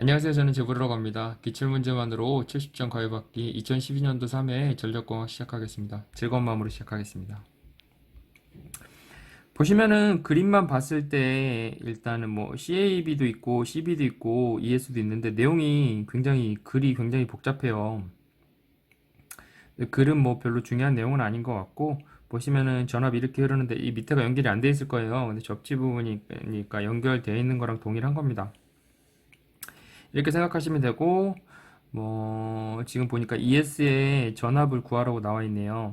안녕하세요. 저는 제보라고 합니다. 기출문제만으로 70점 가위받기 2012년도 3회 전력공학 시작하겠습니다. 즐거운 마음으로 시작하겠습니다. 보시면은 그림만 봤을 때 일단은 뭐 CAB도 있고 CB도 있고 ES도 있는데 내용이 굉장히 글이 굉장히 복잡해요. 글은 뭐 별로 중요한 내용은 아닌 것 같고 보시면은 전압이 이렇게 흐르는데 이 밑에가 연결이 안 돼 있을 거예요. 근데 접지 부분이니까 연결되어 있는 거랑 동일한 겁니다. 이렇게 생각하시면 되고 뭐 지금 보니까 ES의 전압을 구하라고 나와 있네요.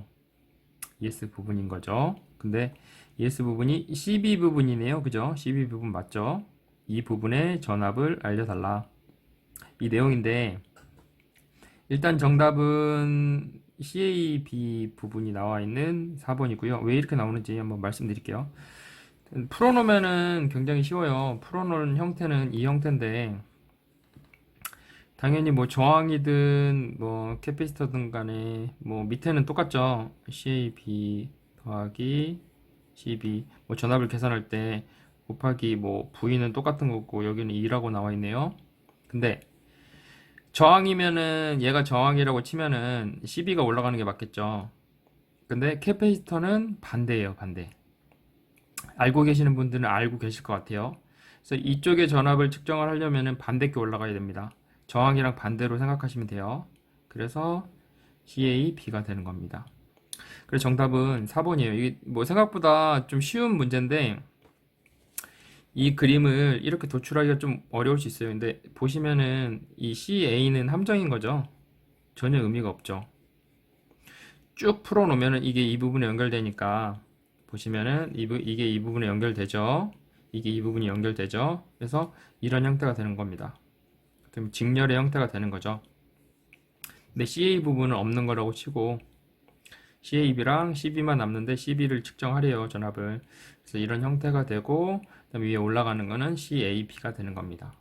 ES 부분인 거죠. 근데 ES 부분이 CB 부분이네요. 그죠? CB 부분 맞죠? 이 부분의 전압을 알려달라. 이 내용인데 일단 정답은 CAB 부분이 나와 있는 4번이고요. 왜 이렇게 나오는지 한번 말씀드릴게요. 풀어놓으면은 굉장히 쉬워요. 풀어놓은 형태는 이 형태인데 당연히 뭐 저항이든 뭐 캐피시터든 간에 뭐 밑에는 똑같죠. CAB 더하기 CB 뭐 전압을 계산할 때 곱하기 뭐 V는 똑같은 거고 여기는 2라고 나와 있네요. 근데 저항이면은 얘가 저항이라고 치면은 CB가 올라가는 게 맞겠죠. 근데 캐피시터는 반대예요, 반대. 알고 계시는 분들은 알고 계실 것 같아요. 그래서 이쪽의 전압을 측정을 하려면은 반대께 올라가야 됩니다. 저항이랑 반대로 생각하시면 돼요. 그래서 CAB가 되는 겁니다. 그래서 정답은 4번이에요. 이게 뭐 생각보다 좀 쉬운 문제인데 이 그림을 이렇게 도출하기가 좀 어려울 수 있어요. 근데 보시면은 이 CA는 함정인 거죠. 전혀 의미가 없죠. 쭉 풀어놓으면은 이게 이 부분에 연결되니까 보시면은 이 부, 이게 이 부분에 연결되죠. 이게 이 부분이 연결되죠. 그래서 이런 형태가 되는 겁니다. 직렬의 형태가 되는 거죠. 근데 CA 부분은 없는 거라고 치고 CAB랑 CB만 남는데 CB를 측정하래요 전압을. 그래서 이런 형태가 되고 그다음 위에 올라가는 거는 CAB가 되는 겁니다.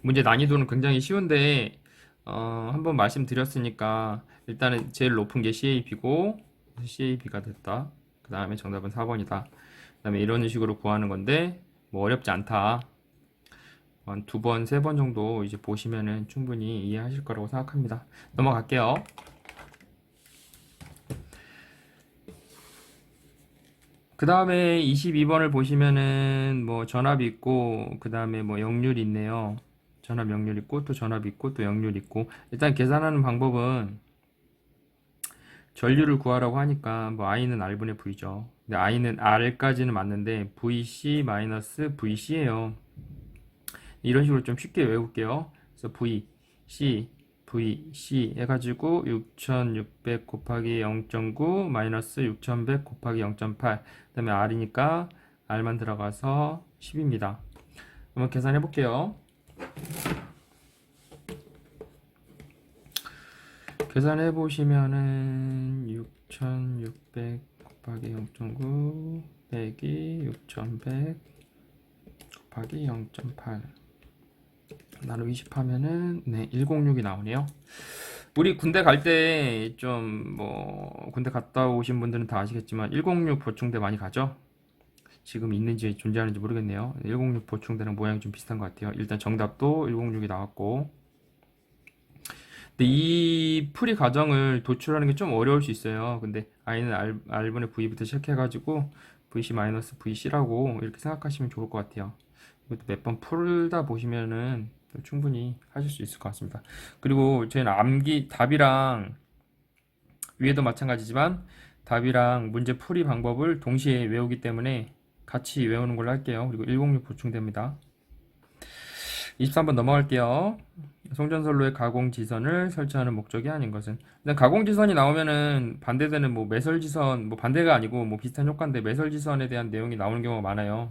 문제 난이도는 굉장히 쉬운데 어, 한번 말씀드렸으니까 일단은 제일 높은 게 CAB고 CAB가 됐다. 그 다음에 정답은 4번이다. 그 다음에 이런 식으로 구하는 건데 뭐 어렵지 않다. 한 두 번, 세 번 정도 이제 보시면은 충분히 이해하실 거라고 생각합니다. 넘어갈게요. 그 다음에 22번을 보시면은 뭐 전압이 있고 그 다음에 뭐 역률이 있네요. 전압 역률 있고 또 전압 있고 또 역률 있고 일단 계산하는 방법은 전류를 구하라고 하니까 뭐 I는 R분의 V죠. 근데 I는 R까지는 맞는데 VC 마이너스 VC예요. 이런 식으로 좀 쉽게 외울게요. 그래서 V, C, V, C 해가지고 6600 곱하기 0.9 마이너스 6100 곱하기 0.8그 다음에 R이니까 R만 들어가서 10입니다. 한번 계산해 볼게요. 계산해 보시면은 6600 곱하기 0.9 빼기 6100 곱하기 0.8 나누 20 하면은 네 106이 나오네요. 우리 군대 갈 때 좀 뭐 군대 갔다 오신 분들은 다 아시겠지만 106 보충대 많이 가죠? 지금 있는지 존재하는지 모르겠네요. 106 보충대랑 모양이 좀 비슷한 것 같아요. 일단 정답도 106이 나왔고 근데 이 풀이 과정을 도출하는 게 좀 어려울 수 있어요. 근데 i는 r, r분의 v부터 시작해가지고 vc 마이너스 vc라고 이렇게 생각하시면 좋을 것 같아요. 이것도 몇 번 풀다 보시면은 충분히 하실 수 있을 것 같습니다. 그리고 저희는 암기 답이랑 위에도 마찬가지지만 답이랑 문제 풀이 방법을 동시에 외우기 때문에 같이 외우는 걸로 할게요. 그리고 106 보충됩니다. 23번 넘어갈게요. 송전선로의 가공지선을 설치하는 목적이 아닌 것은 일단 가공지선이 나오면은 반대되는 뭐 매설지선 뭐 반대가 아니고 뭐 비슷한 효과인데 매설지선에 대한 내용이 나오는 경우가 많아요.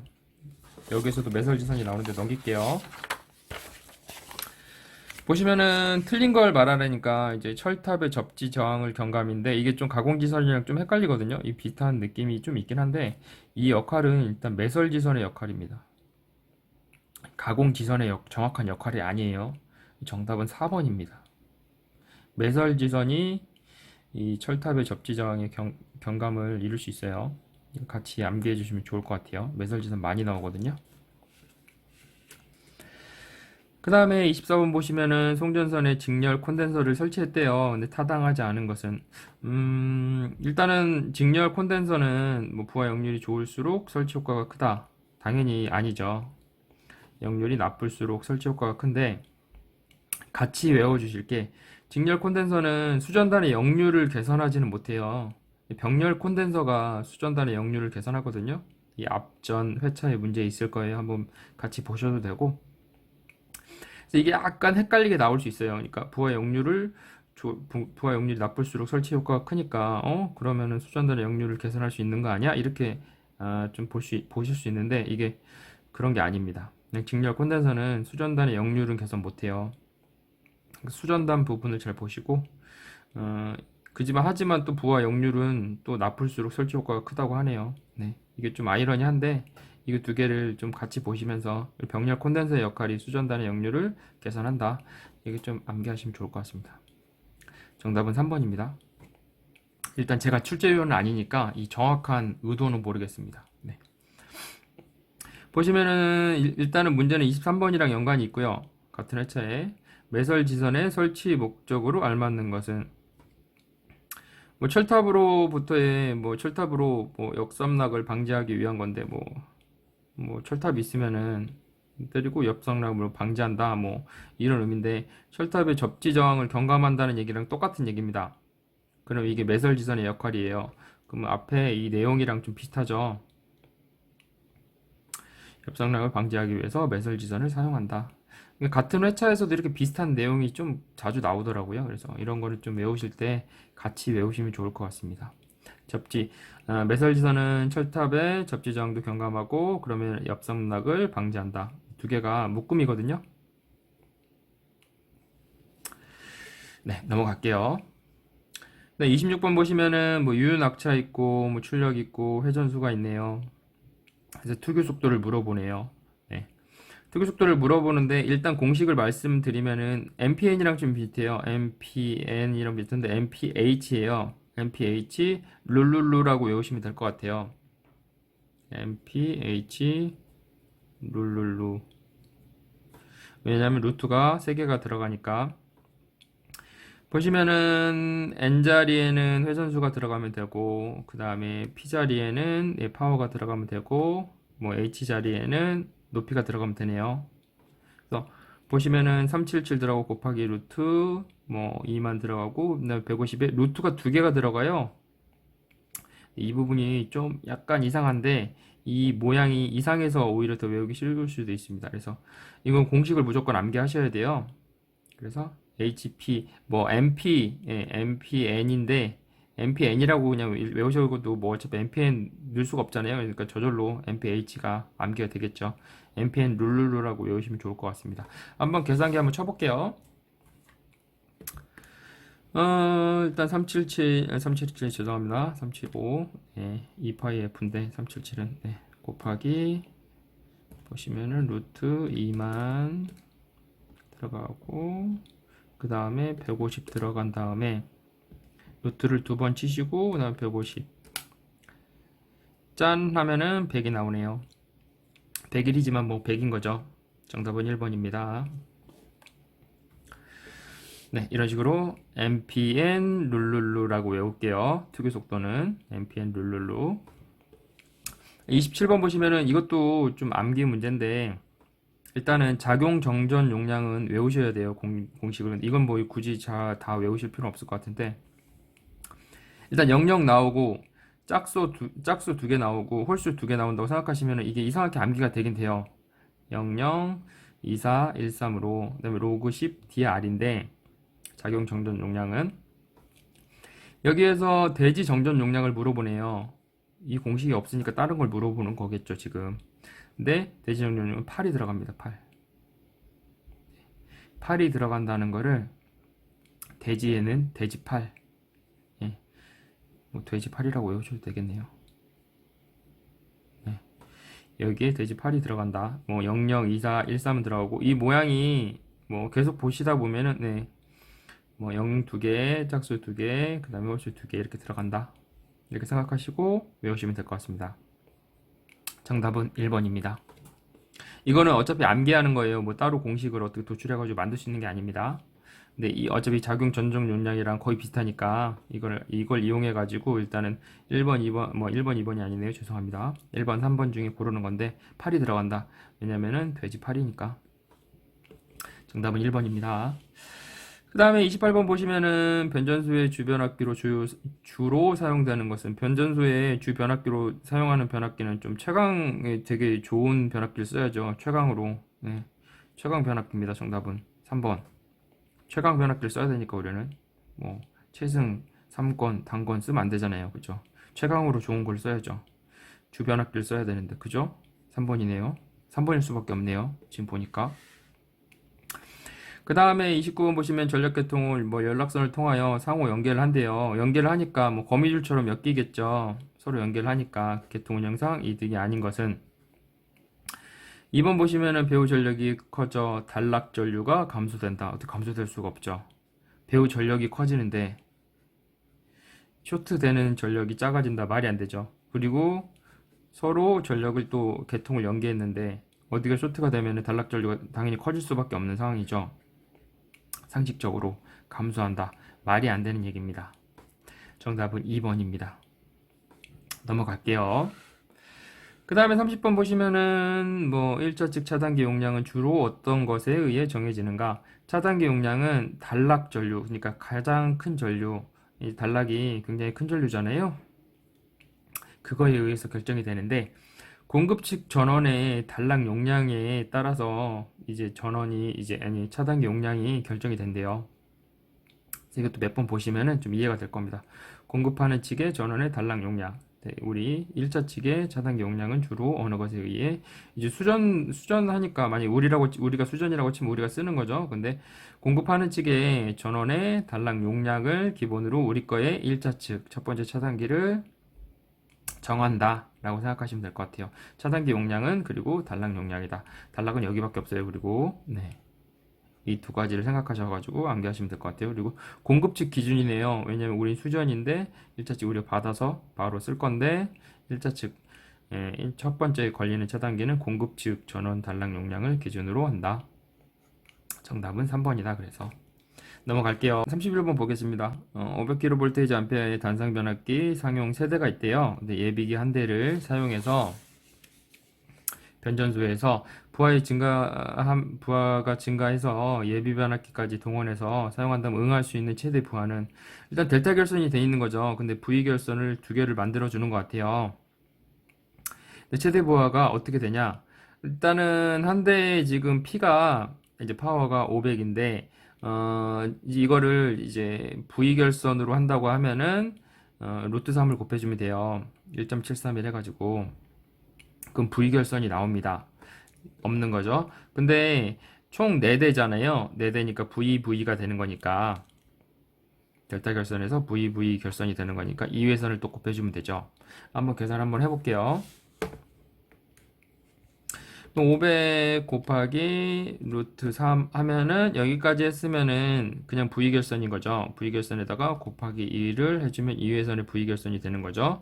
여기서도 매설지선이 나오는데 넘길게요. 보시면은 틀린 걸 말하려니까 이제 철탑의 접지 저항을 경감인데 이게 좀 가공지선이랑 좀 헷갈리거든요. 이 비슷한 느낌이 좀 있긴 한데 이 역할은 일단 매설지선의 역할입니다. 가공지선의 역, 정확한 역할이 아니에요. 정답은 4번입니다. 매설지선이 이 철탑의 접지 저항의 경, 경감을 이룰 수 있어요. 같이 암기해 주시면 좋을 것 같아요. 매설지선 많이 나오거든요. 그 다음에 24번 보시면은 송전선에 직렬 콘덴서를 설치했대요. 근데 타당하지 않은 것은, 음, 일단은 직렬 콘덴서는 뭐 부하 역률이 좋을수록 설치 효과가 크다. 당연히 아니죠. 역률이 나쁠수록 설치 효과가 큰데, 같이 외워주실 게, 직렬 콘덴서는 수전단의 역률을 개선하지는 못해요. 병렬 콘덴서가 수전단의 역률을 개선하거든요. 이 앞전 회차에 문제 있을 거예요. 한번 같이 보셔도 되고. 그래서 이게 약간 헷갈리게 나올 수 있어요. 그러니까 부하 부- 부하 역률이 나쁠수록 설치 효과가 크니까 어 그러면은 수전단의 역률을 개선할 수 있는 거 아니야? 이렇게 아, 좀볼 수, 보실 수 있는데 이게 그런 게 아닙니다. 그냥 직렬 콘덴서는 수전단의 역률은 개선 못해요. 수전단 부분을 잘 보시고 어, 그지만 하지만 또 부하 역률은 또 나쁠수록 설치 효과가 크다고 하네요. 네, 이게 좀 아이러니한데 이거 두 개를 좀 같이 보시면서 병렬 콘덴서의 역할이 수전단의 역률을 개선한다. 이게 좀 암기하시면 좋을 것 같습니다. 정답은 3번입니다. 일단 제가 출제위원은 아니니까 이 정확한 의도는 모르겠습니다. 네. 보시면은 일- 일단은 문제는 23번이랑 연관이 있고요. 같은 회차에 매설 지선의 설치 목적으로 알맞는 것은 뭐 철탑으로부터의 뭐 철탑으로 뭐 역삼락을 방지하기 위한 건데 뭐 뭐 철탑이 있으면은 때리고 역삼락을 방지한다 뭐 이런 의미인데 철탑의 접지 저항을 경감한다는 얘기랑 똑같은 얘기입니다. 그럼 이게 매설지선의 역할이에요. 그럼 앞에 이 내용이랑 좀 비슷하죠. 협상락을 방지하기 위해서 매설지선을 사용한다. 그러니까 같은 회차에서도 이렇게 비슷한 내용이 좀 자주 나오더라고요. 그래서 이런 거를 좀 외우실 때 같이 외우시면 좋을 것 같습니다. 접지, 아, 매설지선은 철탑의 접지 저항도 경감하고 그러면 엽sam락을 방지한다. 두 개가 묶음이거든요. 네, 넘어갈게요. 네, 26번 보시면은 뭐 유효 낙차 있고 뭐 출력 있고 회전수가 있네요. 그래서 투교 속도를 물어보네요. 네. 투교 속도를 물어보는데 일단 공식을 말씀드리면은 MPN이랑 좀 비슷해요. MPN이랑 비슷한데 MPH예요. MPH 룰룰루라고 외우시면 될 것 같아요. MPH 룰룰루. 왜냐하면 루트가 세 개가 들어가니까. 보시면은 n 자리에는 회전수가 들어가면 되고 그 다음에 p 자리에는 예, 파워가 들어가면 되고 뭐 h 자리에는 높이가 들어가면 되네요. 그래서 보시면은 377 들어가고 곱하기 루트 뭐 2만 들어가고 그다음에 150에 루트가 두 개가 들어가요. 이 부분이 좀 약간 이상한데 이 모양이 이상해서 오히려 더 외우기 쉬울 수도 있습니다. 그래서 이건 공식을 무조건 암기하셔야 돼요. 그래서 HP 뭐 MP 예, MPN인데 MPN이라고 그냥 외우셔도 뭐 어차피 MPN 넣을 수가 없잖아요. 그러니까 저절로 MPH가 암기가 되겠죠. MPN 룰룰루라고 외우시면 좋을 것 같습니다. 한번 계산기 한번 쳐볼게요. 어, 일단 377, 377 죄송합니다. 375, 예, 2파이 F인데 377은 네, 곱하기 보시면은 루트 2만 들어가고 그 다음에 150 들어간 다음에 루트를 두 번 치시고 그 다음에 150 짠 하면은 100이 나오네요. 100일이지만 뭐 100인 거죠. 정답은 1번입니다 네 이런 식으로 MPN 룰룰루라고 외울게요 특유 속도는 MPN 룰룰루 27번 보시면은 이것도 좀 암기 문제인데 일단은 작용 정전 용량은 외우셔야 돼요. 공, 공식은. 이건 뭐 굳이 자, 다 외우실 필요는 없을 것 같은데. 일단 영영 나오고 짝수 두, 짝수 두 개 나오고 홀수 두 개 나온다고 생각하시면 이게 이상하게 암기가 되긴 돼요. 00, 24, 13으로 그다음에 로그 10 DR인데 작용 정전 용량은 여기에서 대지 정전 용량을 물어보네요. 이 공식이 없으니까 다른 걸 물어보는 거겠죠, 지금. 근데 대지 정전용은 8이 들어갑니다. 8. 8이 들어간다는 거를 대지에는 대지 8. 예. 뭐 돼지 8이라고 외우셔도 되겠네요. 네. 여기에 돼지 8이 들어간다. 뭐 00, 24, 13은 들어가고 이 모양이 뭐 계속 보시다 보면은 네. 뭐0두 개, 짝수 두 개, 그 다음에 홀수 두개 이렇게 들어간다. 이렇게 생각하시고 외우시면 될 것 같습니다. 정답은 1번입니다. 이거는 어차피 암기하는 거예요. 뭐 따로 공식을 어떻게 도출해가지고 만들 수 있는 게 아닙니다. 근데 이 어차피 작용 전정 용량이랑 거의 비슷하니까 이걸 이걸 이용해 가지고 일단은 1번, 2번 뭐 1번, 2번이 아니네요. 죄송합니다. 1번, 3번 중에 고르는 건데 8이 들어간다. 왜냐면은 돼지 8이니까. 정답은 1번입니다. 그 다음에 28번 보시면은 변전소의 주변압기로 주, 주로 사용되는 것은 변전소의 주 변압기로 사용하는 변압기는 좀 최강에 되게 좋은 변압기를 써야죠. 최강으로. 네. 최강 변압기입니다. 정답은 3번. 최강 변압기를 써야 되니까 우리는 뭐 최승 3권 단권 쓰면 안 되잖아요. 그죠? 최강으로 좋은 걸 써야죠. 주 변압기를 써야 되는데 그죠? 3번이네요. 3번일 수밖에 없네요. 지금 보니까. 그 다음에 29번 보시면 전력계통을 뭐 연락선을 통하여 상호 연결을 한대요. 연결을 하니까 뭐 거미줄처럼 엮이겠죠. 서로 연결을 하니까 계통 운영상 이득이 아닌 것은 2번 보시면은 배후 전력이 커져 단락 전류가 감소된다. 어떻게 감소될 수가 없죠. 배후 전력이 커지는데 쇼트 되는 전력이 작아진다. 말이 안 되죠. 그리고 서로 전력을 또 계통을 연계했는데 어디가 쇼트가 되면은 단락 전류가 당연히 커질 수밖에 없는 상황이죠. 상식적으로 감소한다. 말이 안 되는 얘기입니다. 정답은 2번입니다. 넘어갈게요. 그 다음에 30번 보시면은 뭐 1차측 차단기 용량은 주로 어떤 것에 의해 정해지는가? 차단기 용량은 단락 전류, 그러니까 가장 큰 전류, 이 단락이 굉장히 큰 전류잖아요. 그거에 의해서 결정이 되는데 공급 측 전원의 단락 용량에 따라서 이제 전원이 이제 아니 차단기 용량이 결정이 된대요. 이것도 몇 번 보시면은 좀 이해가 될 겁니다. 공급하는 측의 전원의 단락 용량. 네, 우리 1차 측의 차단기 용량은 주로 어느 것에 의해 이제 수전 수전하니까 만약 우리라고 우리가 수전이라고 치면 우리가 쓰는 거죠. 근데 공급하는 측의 전원의 단락 용량을 기본으로 우리 거의 1차 측 첫 번째 차단기를 정한다 라고 생각하시면 될 것 같아요. 차단기 용량은 그리고 단락 용량이다. 단락은 여기밖에 없어요. 그리고 네. 이 두 가지를 생각하셔가지고 암기하시면 될 것 같아요. 그리고 공급 측 기준이네요. 왜냐면 우리 수전인데 1차 측 우리가 받아서 바로 쓸 건데 1차 측 예, 첫 번째 걸리는 차단기는 공급 측 전원 단락 용량을 기준으로 한다. 정답은 3번이다. 그래서 넘어갈게요. 31번 보겠습니다. 어, 500kV 암페어의 단상 변압기 상용 세대가 있대요. 예비기 한 대를 사용해서 변전소에서 부하의 증가 부하가 증가해서 예비 변압기까지 동원해서 사용한다면 응할 수 있는 최대 부하는 일단 델타 결선이 돼 있는 거죠. 근데 V 결선을 두 개를 만들어 주는 것 같아요. 최대 부하가 어떻게 되냐? 일단은 한 대에 지금 P가 이제 파워가 500인데 어, 이거를 이제 V 결선으로 한다고 하면은 어, 루트 3을 곱해주면 돼요. 1.731 해가지고 그럼 V 결선이 나옵니다. 없는 거죠. 근데 총 4대잖아요. 4대니까 VV가 되는 거니까 델타 결선에서 VV 결선이 되는 거니까 2회선을 또 곱해주면 되죠. 한번 계산 한번 해볼게요. 500 곱하기 루트 3 하면은 여기까지 했으면은 그냥 V결선인 거죠. V결선에다가 곱하기 2를 해주면 2회선의 V결선이 되는 거죠.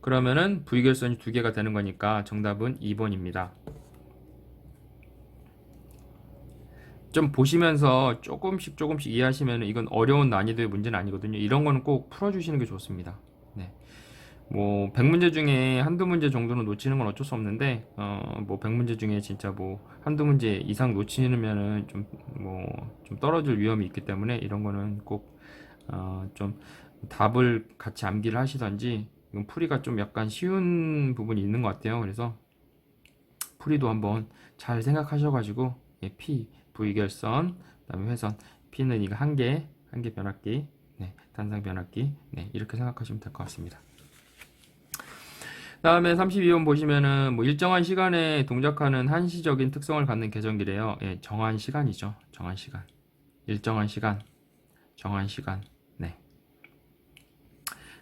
그러면은 V결선이 두 개가 되는 거니까 정답은 2번입니다. 좀 보시면서 조금씩 조금씩 이해하시면 이건 어려운 난이도의 문제는 아니거든요. 이런 거는 꼭 풀어주시는 게 좋습니다. 네. 뭐 100문제 중에 한두 문제 정도는 놓치는 건 어쩔 수 없는데 어뭐 100문제 중에 진짜 뭐 한두 문제 이상 놓치면은 좀 뭐 좀 떨어질 위험이 있기 때문에 이런 거는 꼭어좀 답을 같이 암기를 하시던지 이건 풀이가 좀 약간 쉬운 부분이 있는 것 같아요. 그래서 풀이도 한번 잘 생각하셔가지고 예, P V결선 그다음에 회선 P는 이거 한 개, 한 개 변압기, 네, 단상 변압기, 네, 이렇게 생각하시면 될 것 같습니다. 다음에 32번 보시면은 뭐 일정한 시간에 동작하는 한시적인 특성을 갖는 계정기래요. 예, 정한 시간이죠. 정한 시간. 일정한 시간. 정한 시간. 네.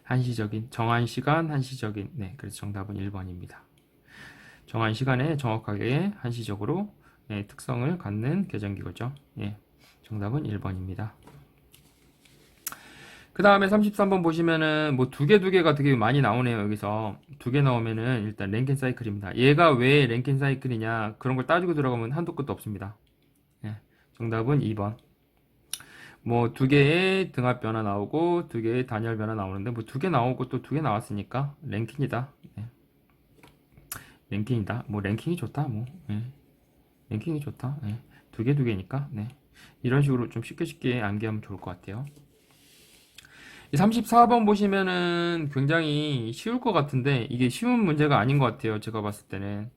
한시적인 정한 시간, 한시적인. 네. 그래서 정답은 1번입니다. 정한 시간에 정확하게 한시적으로 예, 특성을 갖는 계정기거죠. 예. 정답은 1번입니다. 그 다음에 33번 보시면은 뭐 두 개 두 개가 되게 많이 나오네요. 여기서 두 개 나오면은 일단 랭킨 사이클입니다. 얘가 왜 랭킨 사이클이냐 그런 걸 따지고 들어가면 한도 끝도 없습니다. 예, 정답은 2번. 뭐 두 개의 등합 변화 나오고 두 개의 단열 변화 나오는데 뭐 두 개 나오고 또 두 개 나왔으니까 랭킹이다. 예. 랭킹이다. 뭐 랭킹이 좋다. 뭐 예. 랭킹이 좋다. 예. 두 개 두 개니까 네. 이런 식으로 좀 쉽게 쉽게 암기하면 좋을 것 같아요. 이 34번 보시면은 굉장히 쉬울 것 같은데 이게 쉬운 문제가 아닌 것 같아요. 제가 봤을 때는.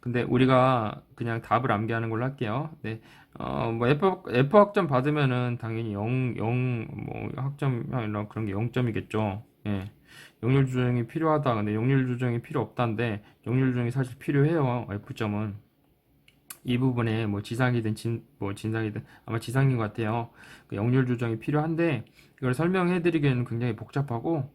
근데 우리가 그냥 답을 암기하는 걸로 할게요. 네. 어, 뭐 F, F 학점 받으면은 당연히 0, 0, 뭐 학점 이런 그런 게 0점이겠죠. 예. 영률 조정이 필요하다. 근데 영률 조정이 필요 없다는데 영률 조정이 사실 필요해요. F점은. 이 부분에 뭐 지상이든 진, 뭐 진상이든 아마 지상인 것 같아요. 그 영률 조정이 필요한데 이걸 설명해 드리기에는 굉장히 복잡하고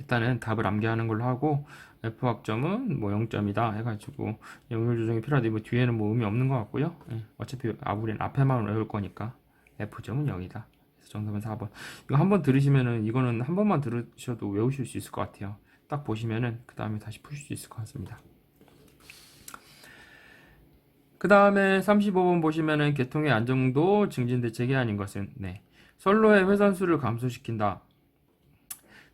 일단은 답을 암기하는 걸로 하고 F 학점은 뭐 0점이다 해가지고 영률 조정이 필요하다. 뭐 뒤에는 뭐 의미 없는 것 같고요. 예, 어차피 아, 우리는 앞에만 외울 거니까 F점은 0이다. 그래서 정답은 4번. 이거 한번 들으시면은 이거는 한 번만 들으셔도 외우실 수 있을 것 같아요. 딱 보시면은 그 다음에 다시 푸실 수 있을 것 같습니다. 그 다음에 35번 보시면은 계통의 안정도 증진 대책이 아닌 것은 네. 선로의 회선수를 감소시킨다.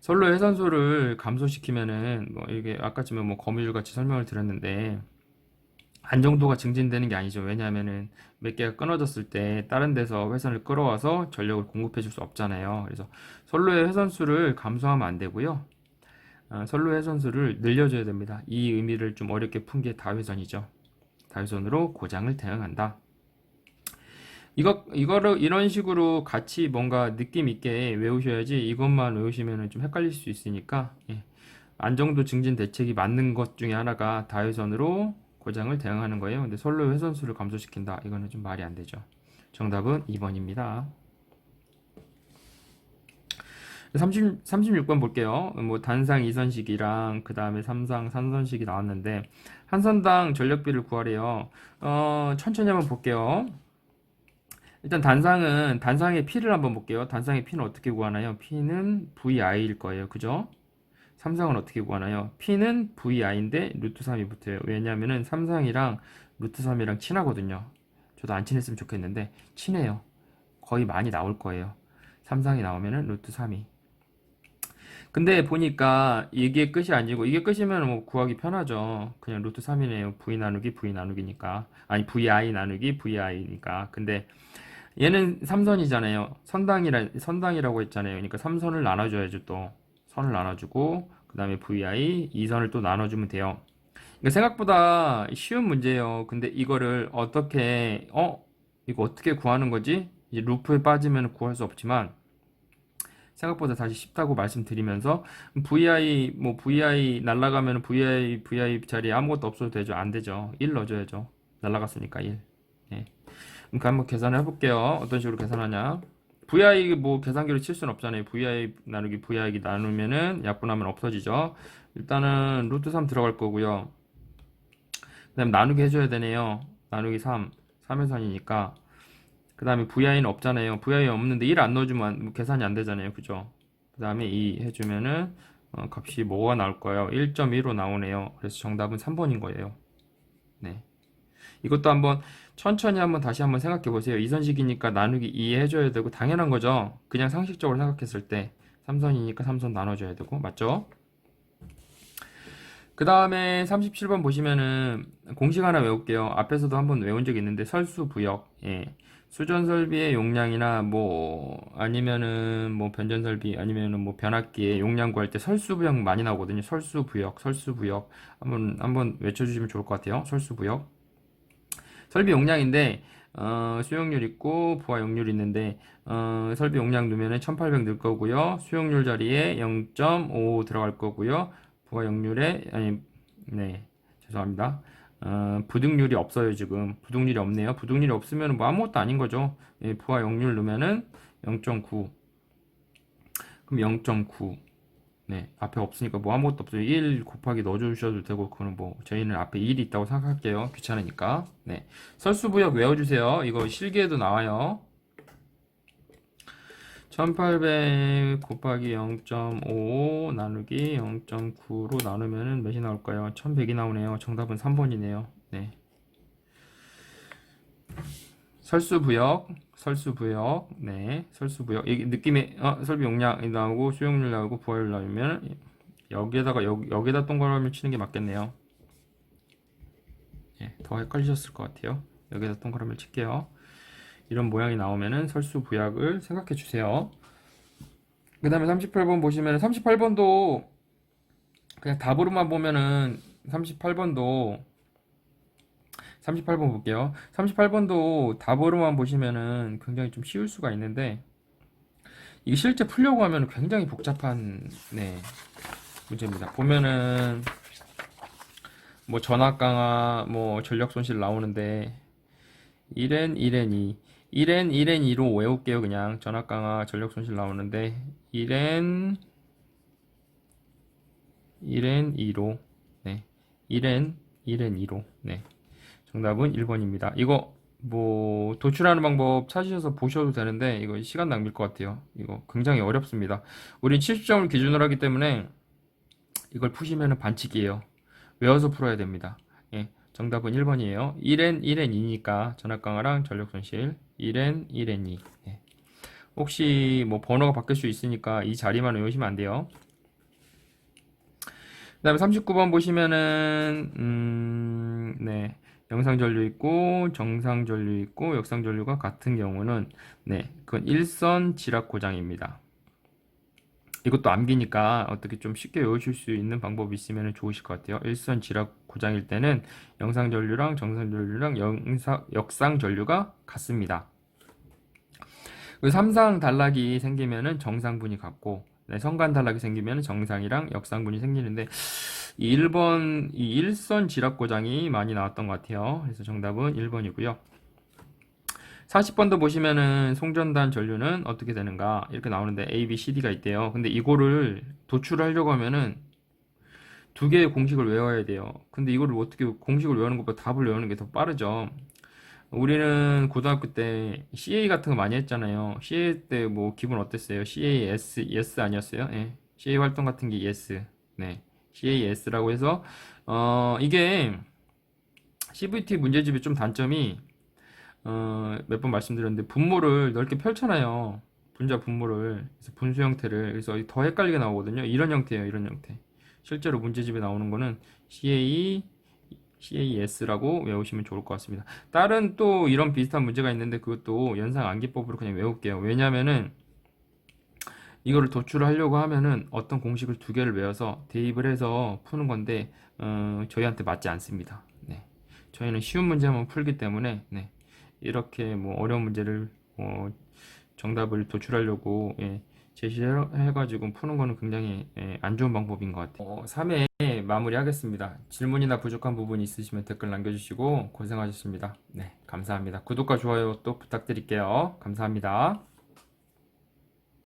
선로의 회선수를 감소시키면은 뭐 이게 아까쯤에 뭐 거미줄 같이 설명을 드렸는데 안정도가 증진되는 게 아니죠. 왜냐하면은 몇 개가 끊어졌을 때 다른 데서 회선을 끌어와서 전력을 공급해 줄 수 없잖아요. 그래서 선로의 회선수를 감소하면 안 되고요. 아, 선로 회선수를 늘려줘야 됩니다. 이 의미를 좀 어렵게 푼 게 다회선이죠. 다회선으로 고장을 대응한다. 이거 이거를 이런 식으로 같이 뭔가 느낌 있게 외우셔야지 이것만 외우시면은 좀 헷갈릴 수 있으니까 예. 안정도 증진 대책이 맞는 것 중에 하나가 다회선으로 고장을 대응하는 거예요. 근데 선로 회선수를 감소시킨다. 이거는 좀 말이 안 되죠. 정답은 2번입니다. 30, 36번 볼게요. 뭐 단상 2선식이랑 그 다음에 3상 3선식이 나왔는데 한 선당 전력비를 구하래요. 어, 천천히 한번 볼게요. 일단 단상은 단상의 P를 한번 볼게요. 단상의 P는 어떻게 구하나요? P는 VI일 거예요. 그죠? 삼상은 어떻게 구하나요? P는 VI인데 루트 3이 붙어요. 왜냐면은 삼상이랑 루트 3이랑 친하거든요. 저도 안 친했으면 좋겠는데 친해요. 거의 많이 나올 거예요. 삼상이 나오면은 루트 3이. 근데 보니까 이게 끝이 아니고 이게 끝이면 뭐 구하기 편하죠. 그냥 루트 3이네요. V 나누기 V 나누기니까. 아니 VI 나누기 VI니까. 근데 얘는 삼선이잖아요. 선당이라 선당이라고 했잖아요. 그러니까 삼선을 나눠 줘야죠 또. 선을 나눠 주고 그 다음에 VI 2선을 또 나눠 주면 돼요. 그러니까 생각보다 쉬운 문제예요. 근데 이거를 어떻게 어 이거 어떻게 구하는 거지? 이제 루프에 빠지면 구할 수 없지만 생각보다 다시 쉽다고 말씀드리면서 VI 뭐 VI 날라가면 VI VI 자리에 아무것도 없어도 되죠? 안 되죠. 1 넣어줘야죠. 날라갔으니까 1. 예. 그러니까 한번 계산을 해볼게요. 어떤 식으로 계산하냐? VI 뭐 계산기로 칠 수는 없잖아요. VI 나누기 VI 나누면은 약분하면 없어지죠. 일단은 루트 3 들어갈 거고요. 그 다음 나누기 해줘야 되네요. 나누기 3. 3의 선이니까. 그 다음에 VI는 없잖아요. VI 없는데 1 안 넣어주면 뭐 계산이 안 되잖아요. 그죠? 그 다음에 2 해주면은 어, 값이 뭐가 나올 거예요? 1.15 나오네요. 그래서 정답은 3번인 거예요. 네. 이것도 한번 천천히 한번 다시 한번 생각해 보세요. 이선식이니까 나누기 2 해줘야 되고 당연한 거죠. 그냥 상식적으로 생각했을 때 3선이니까 3선 나눠줘야 되고 맞죠? 그 다음에 37번 보시면은 공식 하나 외울게요. 앞에서도 한번 외운 적이 있는데 설수 부역 예. 수전 설비의 용량이나 뭐 아니면은 뭐 변전 설비 아니면은 뭐 변압기의 용량 구할 때 설수 부역 많이 나오거든요. 설수 부역, 설수 부역 한번 한번 외쳐주시면 좋을 것 같아요. 설수 부역 설비 용량인데 어, 수용률 있고 부하 용률 있는데 어, 설비 용량 넣으면 1800 넣을 거고요. 수용률 자리에 0.5 들어갈 거고요. 부하 용률에 아니 네 죄송합니다. 어, 부등률이 없어요 지금 부등률이 없네요. 부등률이 없으면 뭐 아무것도 아닌 거죠. 예, 부하 용률 넣으면은 0.9 그럼 0.9 네, 앞에 없으니까 뭐 아무것도 없어요. 1 곱하기 넣어주셔도 되고, 그거는 뭐, 저희는 앞에 1이 있다고 생각할게요. 귀찮으니까. 네. 설수부역 외워주세요. 이거 실기에도 나와요. 1800 곱하기 0.5 나누기 0.9로 나누면은 몇이 나올까요? 1100이 나오네요. 정답은 3번이네요. 네. 설수부역, 설수부역, 네, 설수부역. 이게 느낌의 어, 설비 용량이 나오고 수용률 나오고 부하율 나오면 여기에다가 여기, 여기다 동그라미 치는 게 맞겠네요. 예, 더 헷갈리셨을 것 같아요. 여기다 동그라미를 칠게요. 이런 모양이 나오면은 설수 부약을 생각해 주세요. 그 다음에 38번 보시면 38번도 그냥 답으로만 보면은 38번도 38번 볼게요. 38번도 답으로만 보시면은 굉장히 좀 쉬울 수가 있는데 이게 실제 풀려고 하면 굉장히 복잡한 네, 문제입니다. 보면은 뭐 전압 강화, 뭐 전력 손실 나오는데 1N, 1N, 2 1N, 1N, 2로 외울게요. 그냥 전압 강화, 전력 손실 나오는데 1N, 1N, 2로 네, 1N, 1N, 2로 네. 정답은 1번입니다. 이거 뭐 도출하는 방법 찾으셔서 보셔도 되는데 이거 시간 낭비일 것 같아요. 이거 굉장히 어렵습니다. 우리 70점을 기준으로 하기 때문에 이걸 푸시면 반칙이에요. 외워서 풀어야 됩니다. 예, 정답은 1번이에요. 1N, 1N, 2니까 전압 강화랑 전력 손실 1N, 1N, 2. 예. 혹시 뭐 번호가 바뀔 수 있으니까 이 자리만 외우시면 안 돼요. 그 다음에 39번 보시면은 음, 네. 영상 전류 있고 정상 전류 있고 역상 전류가 같은 경우는 네, 그건 일선 지락 고장입니다. 이것도 암기니까 어떻게 좀 쉽게 외우실 수 있는 방법이 있으면 좋으실 것 같아요. 일선 지락 고장일 때는 영상 전류랑 정상 전류랑 영상, 역상 전류가 같습니다. 그 삼상 단락이 생기면은 정상분이 같고 네, 성간 단락이 생기면 정상이랑 역상분이 생기는데 이 1번 이 일선 지락 고장이 많이 나왔던 것 같아요. 그래서 정답은 1번이고요. 40번도 보시면은 송전단 전류는 어떻게 되는가 이렇게 나오는데 A, B, C, D가 있대요. 근데 이거를 도출하려고 하면은 두 개의 공식을 외워야 돼요. 근데 이거를 어떻게 공식을 외우는 것보다 답을 외우는 게 더 빠르죠. 우리는 고등학교 때 CA 같은 거 많이 했잖아요. CA 때 뭐 기분 어땠어요? CA S, yes 아니었어요? 예. CA 활동 같은 게 yes. 네. CAS라고 해서 어 이게 CVT 문제집의 좀 단점이 어 몇 번 말씀드렸는데 분모를 넓게 펼쳐놔요. 분자 분모를 그래서 분수 형태를 그래서 더 헷갈리게 나오거든요. 이런 형태예요. 이런 형태. 실제로 문제집에 나오는 거는 CA CAS라고 외우시면 좋을 것 같습니다. 다른 또 이런 비슷한 문제가 있는데 그것도 연상 암기법으로 그냥 외울게요. 왜냐면은 이거를 도출하려고 하면은 어떤 공식을 두 개를 외워서 대입을 해서 푸는 건데 어, 저희한테 맞지 않습니다. 네. 저희는 쉬운 문제만 풀기 때문에 네. 이렇게 뭐 어려운 문제를 어, 정답을 도출하려고 예, 제시해가지고 푸는 거는 굉장히 예, 안 좋은 방법인 것 같아요. 어, 3회 마무리하겠습니다. 질문이나 부족한 부분이 있으시면 댓글 남겨주시고 고생하셨습니다. 네, 감사합니다. 구독과 좋아요 또 부탁드릴게요. 감사합니다.